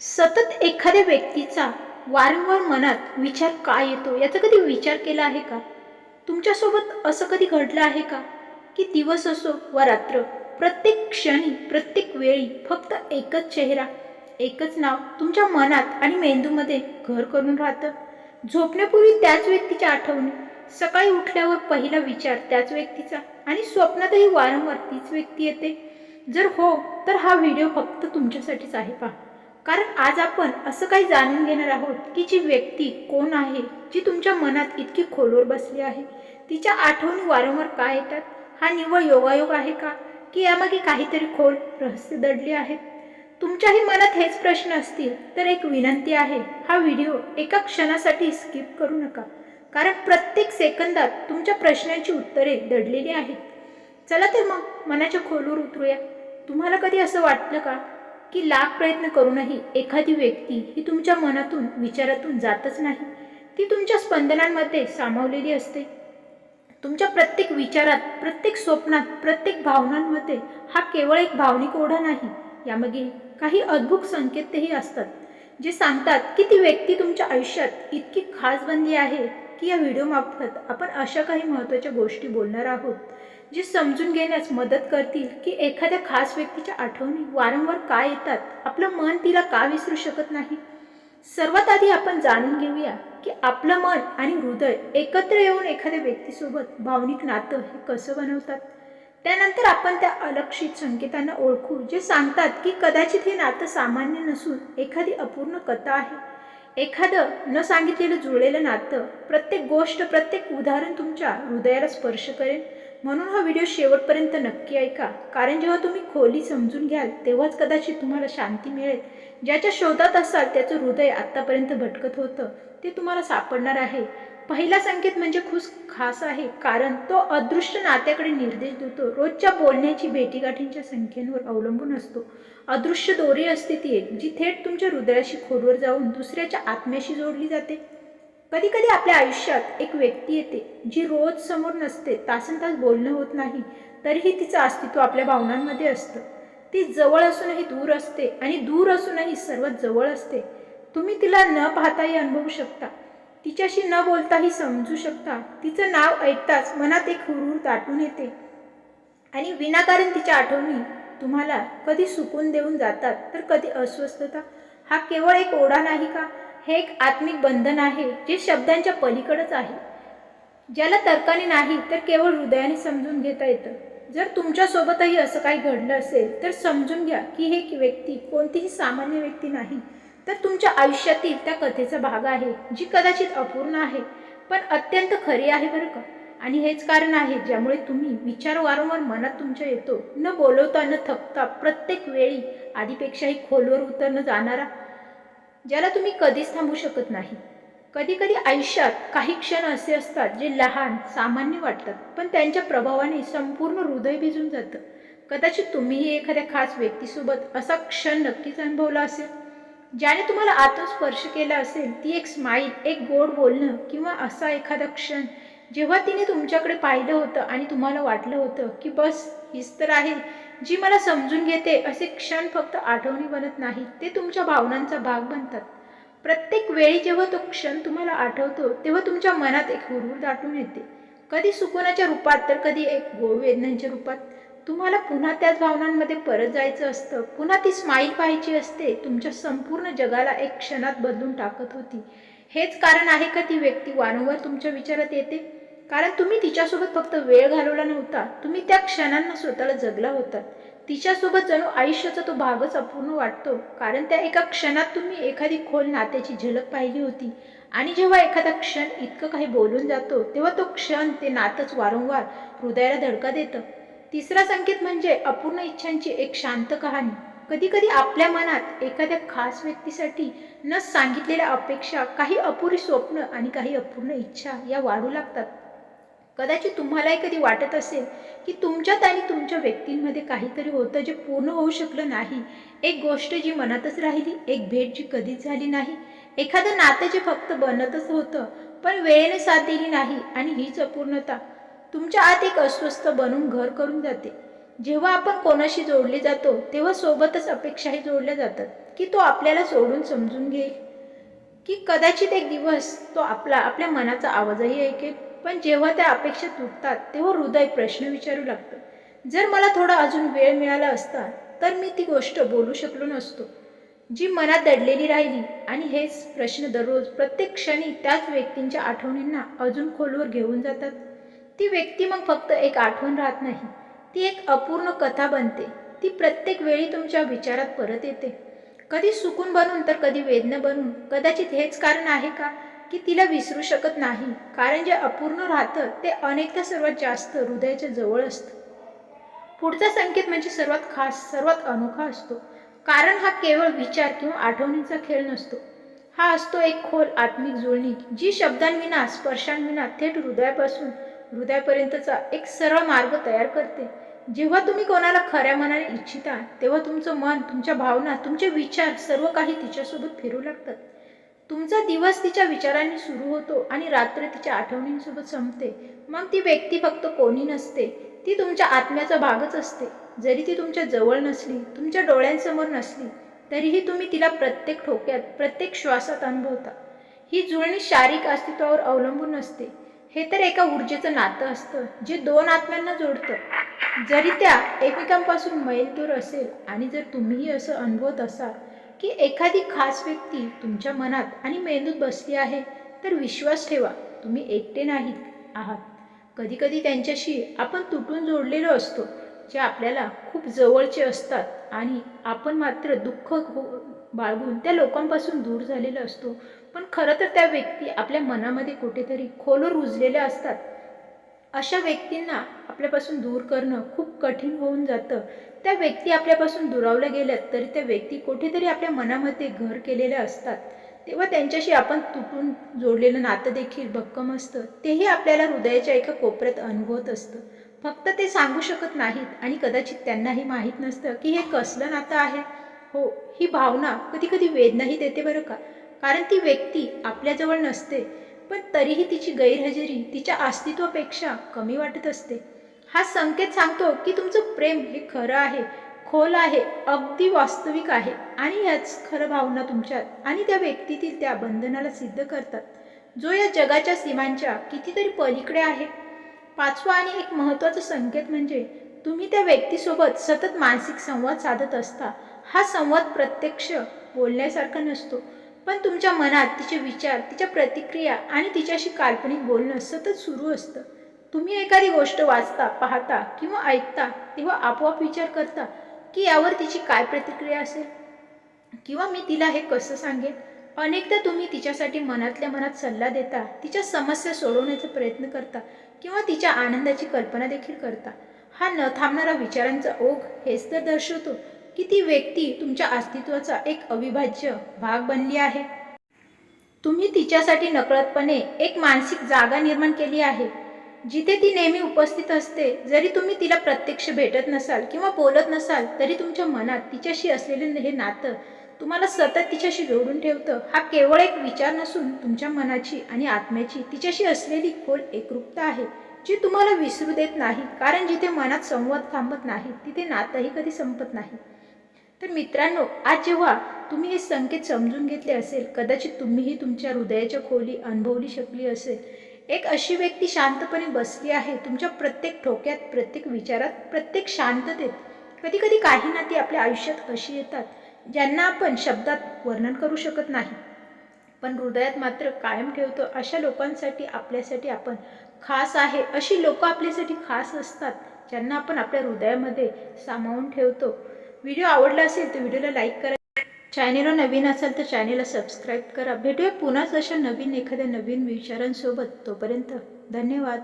सतत एखाद्या व्यक्तीचा वारंवार मनात विचार का येतो? याचा कधी विचार केला आहे का? तुमच्यासोबत असं कधी घडलं आहे का? की दिवस असो व रात्र प्रत्येक क्षणी प्रत्येक वेळी फक्त एकच चेहरा एकच नाव तुमच्या मनात आणि मेंदूमध्ये घर करून राहतं? झोपण्यापूर्वी त्याच व्यक्तीच्या आठवणी सकाळी उठल्यावर पहिला विचार त्याच व्यक्तीचा आणि स्वप्नातही वारंवार तीच व्यक्ती येते? जर हो तर हा व्हिडिओ फक्त तुमच्यासाठीच आहे पहा. कारण आज आपण असं काही जाणून घेणार आहोत की जी व्यक्ती कोण आहे जी तुमच्या मनात इतकी खोलवर बसली आहे तिच्या आठवणी वारंवार का येतात? हा निव्वळ योगायोग आहे का? की यामागे काहीतरी खोल रहस्य दडले आहेत? तुमच्याही मनात हेच प्रश्न असतील तर एक विनंती आहे हा व्हिडिओ एका क्षणासाठी स्किप करू नका. कारण प्रत्येक सेकंदात तुमच्या प्रश्नांची उत्तरे दडलेली आहेत. चला तर मग मनाच्या खोलवर उतरूया. तुम्हाला कधी असं वाटलं का की लाख प्रयत्न करूनही एखादी व्यक्ती ही तुमच्या मनातून विचारातून जातच नाही. ती तुमच्या स्पंदनांमध्ये सामावलेली असते. तुमच्या प्रत्येक विचारात प्रत्येक स्वप्नात प्रत्येक भावनांमध्ये हा केवळ एक भावनिक ओढा नाही. यामागे काही अद्भुत संकेतही असतात जे सांगतात की ती व्यक्ती तुमच्या आयुष्यात इतकी खास बनली आहे की या व्हिडिओमार्फत आपण अशा काही महत्त्वाच्या गोष्टी बोलणार आहोत. जे समजून घेण्यास मदत करतील की एखाद्या खास व्यक्तीच्या आठवणी वारंवार का येतात आपलं मन तिला का विसरू शकत नाही? सर्वात आधी आपण जाणून घेऊया की आपलं मन आणि हृदय एकत्र येऊन एखाद्या व्यक्तीसोबत भावनिक नातं हे कसं बनवतात. त्यानंतर आपण त्या अलक्षित संकेतांना ओळखू जे सांगतात की कदाचित हे नातं सामान्य नसून एखादी अपूर्ण कथा आहे. एखादं न सांगितलेलं जुळलेलं नातं प्रत्येक गोष्ट प्रत्येक उदाहरण तुमच्या हृदयाला स्पर्श करेल. म्हणून हा व्हिडिओ शेवटपर्यंत नक्की ऐका. कारण जेव्हा तुम्ही खोली समजून घ्याल तेव्हाच कदाचित तुम्हाला शांती मिळेल. ज्याच्या शोधात असाल त्याचं हृदय आत्तापर्यंत भटकत होतं. ते तुम्हाला सापडणार आहे. पहिला संकेत म्हणजे खुश खास आहे. कारण तो अदृश्य नात्याकडे निर्देश देतो. रोजच्या बोलण्याची भेटीगाठींच्या संख्येवर अवलंबून असतो. अदृश्य दोरी असते ती एक जी थेट तुमच्या हृदयाशी खोलवर जाऊन दुसऱ्याच्या आत्म्याशी जोडली जाते. कधी कधी आपल्या आयुष्यात एक व्यक्ती येते जी रोज समोर नसते तासन तास बोलणं होत नाही तरीही तिचं अस्तित्व आपल्या भावनांमध्ये असतं. ती जवळ असूनही दूर असते आणि दूर असूनही सर्वात जवळ असते. तुम्ही तिला न पाहताही अनुभवू शकता. तिच्याशी न बोलताही समजू शकता. तिचं नाव ऐकताच मनात एक हुरूर दाटून येते. आणि विनाकारण तिच्या आठवणी तुम्हाला कधी सुकून देऊन जातात तर कधी अस्वस्थता. हा केवळ एक ओढा नाही का? हे एक आत्मिक बंधन आहे जे शब्दांच्या पलीकडच आहे. ज्याला तर्काने नाही तर केवळ हृदयाने समजून घेता येतं. जर तुमच्यासोबतही असं काही घडलं असेल तर समजून घ्या की हे व्यक्ती कोणतीही सामान्य व्यक्ती नाही. तर तुमच्या आयुष्यातील त्या कथेचा भाग आहे जी कदाचित अपूर्ण आहे पण अत्यंत खरी आहे बरं का? आणि हेच कारण आहे ज्यामुळे तुम्ही विचार वारंवार मनात तुमच्या येतो. न बोलवता न थकता प्रत्येक वेळी आधीपेक्षाही खोलवर उतरणं जाणारा ज्याला तुम्ही कधीच थांबू शकत नाही. कधी कधी आयुष्यात काही क्षण असे असतात जे लहान सामान्य वाटतात पण त्यांच्या प्रभावाने संपूर्ण हृदय भिजून जातं. कदाचित तुम्हीही एखाद्या खास व्यक्तीसोबत असा क्षण नक्कीच अनुभवला असेल ज्याने तुम्हाला आतून स्पर्श केला असेल ती एक स्माईल एक गोड बोलणं किंवा असा एखादा क्षण जेव्हा तिने तुमच्याकडे पाहिलं होतं आणि तुम्हाला वाटलं होतं की बस हीच तर आहे. जी मला समजून घेते असे क्षण फक्त आठवणी बनत नाही ते तुमच्या भावनांचा भाग बनतात. प्रत्येक वेळी जेव्हा तो क्षण तुम्हाला आठवतो तेव्हा तुमच्या मनात एक हुरूर दाटून येते. कधी सुकुनाच्या रूपात तर कधी एक गोड वेदनांच्या रूपात. तुम्हाला पुन्हा त्याच भावनांमध्ये परत जायचं असतं. पुन्हा ती स्माईल पाहायची असते. तुमच्या संपूर्ण जगाला एक क्षणात बदलून टाकत होती. हेच कारण आहे का ती व्यक्ती वारंवार तुमच्या विचारात येते? कारण तुम्ही तिच्यासोबत फक्त वेळ घालवला नव्हता. तुम्ही त्या क्षणांना स्वतःला जगला होता. तिच्यासोबत जणू आयुष्याचा तो भागच अपूर्ण वाटतो. कारण त्या एका क्षणात तुम्ही एखादी खोल नात्याची झलक पाहिली होती. आणि जेव्हा एखादा क्षण इतकं काही बोलून जातो तेव्हा तो क्षण ते नातंच वारंवार हृदयाला धडका देतं. तिसरा संकेत म्हणजे अपूर्ण इच्छांची एक शांत कहाणी. कधी कधी आपल्या मनात एखाद्या खास व्यक्तीसाठी न सांगितलेल्या अपेक्षा काही अपुरी स्वप्न आणि काही अपूर्ण इच्छा या वाढू लागतात. कदाचित तुम्हालाही कधी वाटत असेल की तुमच्यात आणि तुमच्या व्यक्तींमध्ये काहीतरी होतं जे पूर्ण होऊ शकलं नाही. एक गोष्ट जी मनातच राहिली एक भेट जी कधीच झाली नाही. एखादं नातं जे फक्त बनतच होतं पण वेळेने साथ दिली नाही आणि हीच अपूर्णता तुमच्या आत एक अस्वस्थ बनून घर करून जाते. जेव्हा आपण कोणाशी जोडले जातो तेव्हा सोबतच अपेक्षाही जोडल्या जातात की तो आपल्याला सोडून समजून घेईल. की कदाचित एक दिवस तो आपला आपल्या मनाचा आवाजही ऐकेल. पण जेव्हा त्या अपेक्षा तुटतात तेव्हा हृदय प्रश्न विचारू लागतं. जर मला थोडा अजून वेळ मिळाला असता तर मी ती गोष्ट बोलू शकलो नसतो. जी मनात दडलेली राहिली आणि हेच प्रश्न दररोज प्रत्येक क्षणी त्याच व्यक्तींच्या आठवणींना अजून खोलवर घेऊन जातात. ती व्यक्ती मग फक्त एक आठवण राहत नाही ती एक अपूर्ण कथा बनते. ती प्रत्येक वेळी तुमच्या विचारात परत येते. कधी सुकून बनून तर कधी वेदना बनून. कदाचित हेच कारण आहे का? की तिला विसरू शकत नाही कारण जे अपूर्ण राहतं ते अनेकदा सर्वात जास्त हृदयाच्या जवळ असतं. पुढचा संकेत म्हणजे सर्वात खास सर्वात अनोखा असतो. कारण हा केवळ विचार किंवा आठवणीचा खेळ नसतो. हा असतो एक खोल आत्मिक जुळणी जी शब्दांविना स्पर्शांविना थेट हृदयापासून हृदयापर्यंतचा एक सरळ मार्ग तयार करते. जेव्हा तुम्ही कोणाला खऱ्या मनाने इच्छिता तेव्हा तुमचं मन तुमच्या भावना तुमचे विचार सर्व काही तिच्यासोबत फिरू लागतात. तुमचा दिवस तिच्या विचारांनी सुरू होतो आणि रात्र तिच्या आठवणींसोबत संपते. मग ती व्यक्ती फक्त कोणी नसते ती तुमच्या आत्म्याचा भागच असते. जरी ती तुमच्या जवळ नसली तुमच्या डोळ्यांसमोर नसली तरीही तुम्ही तिला प्रत्येक ठोक्यात प्रत्येक श्वासात अनुभवता. ही जुळणी शारीरिक अस्तित्वावर अवलंबून असते हे तर एका ऊर्जेचं नातं असतं जे दोन आत्म्यांना जोडतं. जरी त्या एकमेकांपासून मैल दूर असेल आणि जर तुम्हीही असं अनुभवत असाल की एखादी खास व्यक्ती तुमच्या मनात आणि मेंदूत बसली आहे तर विश्वास ठेवा तुम्ही एकटे नाहीत आहात. कधीकधी त्यांच्याशी आपण तुटून जोडलेलो असतो जे आपल्याला खूप जवळचे असतात आणि आपण मात्र दुःख हो बाळगून त्या लोकांपासून दूर झालेलो असतो. पण खरं तर त्या व्यक्ती आपल्या मनामध्ये कुठेतरी खोलवर रुजलेल्या असतात. अशा व्यक्तींना आपल्यापासून दूर करणं खूप कठीण होऊन जातं. त्या व्यक्ती आपल्यापासून दुरावल्या गेल्यात तरी त्या व्यक्ती कुठेतरी आपल्या मनामध्ये घर केलेल्या असतात. तेव्हा त्यांच्याशी आपण तुटून जोडलेलं नातं देखील भक्कम असतं. तेही आपल्याला हृदयाच्या एका कोपऱ्यात अनुभवत असतं. फक्त ते सांगू शकत नाहीत आणि कदाचित त्यांनाही माहीत नसतं की हे कसलं नातं आहे. हो ही भावना कधी कधी वेदनाही देते बरं का? कारण ती व्यक्ती आपल्याजवळ नसते. पण तरीही तिची गैरहजेरी तिच्या अस्तित्वापेक्षा कमी वाटत असते. हा संकेत सांगतो की तुमचं प्रेम हे खरं आहे खोल आहे अगदी वास्तविक आहे आणि ह्याच खरं भावना तुमच्यात आणि त्या व्यक्तीतील त्या बंधनाला सिद्ध करतात. जो या जगाच्या सीमांच्या कितीतरी पलीकडे आहे. पाचवा आणि एक महत्त्वाचा संकेत म्हणजे तुम्ही त्या व्यक्तीसोबत सतत मानसिक संवाद साधत असता. हा संवाद प्रत्यक्ष बोलण्यासारखा नसतो. पण तुमच्या मनात तिचे विचार तिच्या प्रतिक्रिया आणि तिच्याशी काल्पनिक बोलणं सतत सुरू असतं. तुम्ही एखादी गोष्ट वाचता पाहता किंवा ऐकता तेव्हा आपोआप विचार करता की यावर तिची काय प्रतिक्रिया असेल? किंवा मी तिला हे कसं सांगेन? अनेकदा तुम्ही तिच्यासाठी मनातल्या मनात सल्ला देता तिच्या समस्या सोडवण्याचा प्रयत्न करता किंवा तिच्या आनंदाची कल्पना देखील करता. हा न थांबणारा विचारांचा ओघ हेच तर दर्शवतो. की ती व्यक्ती तुमच्या अस्तित्वाचा एक अविभाज्य भाग बनली आहे? तुम्ही तिच्यासाठी नकळतपणे एक मानसिक जागा निर्माण केली आहे जिथे ती नेहमी उपस्थित असते. जरी तुम्ही तिला प्रत्यक्ष भेटत नसाल किंवा बोलत नसाल तरी तुमच्या मनात तिच्याशी असलेले हे नातं तुम्हाला सतत तिच्याशी जोडून ठेवतं. हा केवळ एक विचार नसून तुमच्या मनाची आणि आत्म्याची तिच्याशी असलेली खोल एकरूपता आहे जी तुम्हाला विसरू देत नाही. कारण जिथे मनात संवाद थांबत नाही तिथे नातंही कधी संपत नाही. तर मित्रांनो आज जेव्हा तुम्ही हे संकेत समजून घेतले असेल कदाचित तुम्हीही तुमच्या हृदयाच्या खोली अनुभवली शकली असेल. एक अशी व्यक्ती शांतपणे बसली आहे तुमच्या प्रत्येक ठोक्यात प्रत्येक विचारात प्रत्येक शांततेत. कधी कधी काही नाती आपल्या आयुष्यात अशी येतात ज्यांना आपण शब्दात वर्णन करू शकत नाही. पण हृदयात मात्र कायम ठेवतो अशा लोकांसाठी आपल्यासाठी आपण खास आहे. अशी लोक आपल्यासाठी खास असतात ज्यांना आपण आपल्या हृदयामध्ये सामावून ठेवतो. व्हिडिओ आवडला असेल तर व्हिडिओला लाईक करा. चॅनेलवर नवीन असाल तर चॅनेलला सबस्क्राईब करा. भेटूया पुन्हाच अशा नवीन एखाद्या नवीन विचारांसोबत तोपर्यंत धन्यवाद.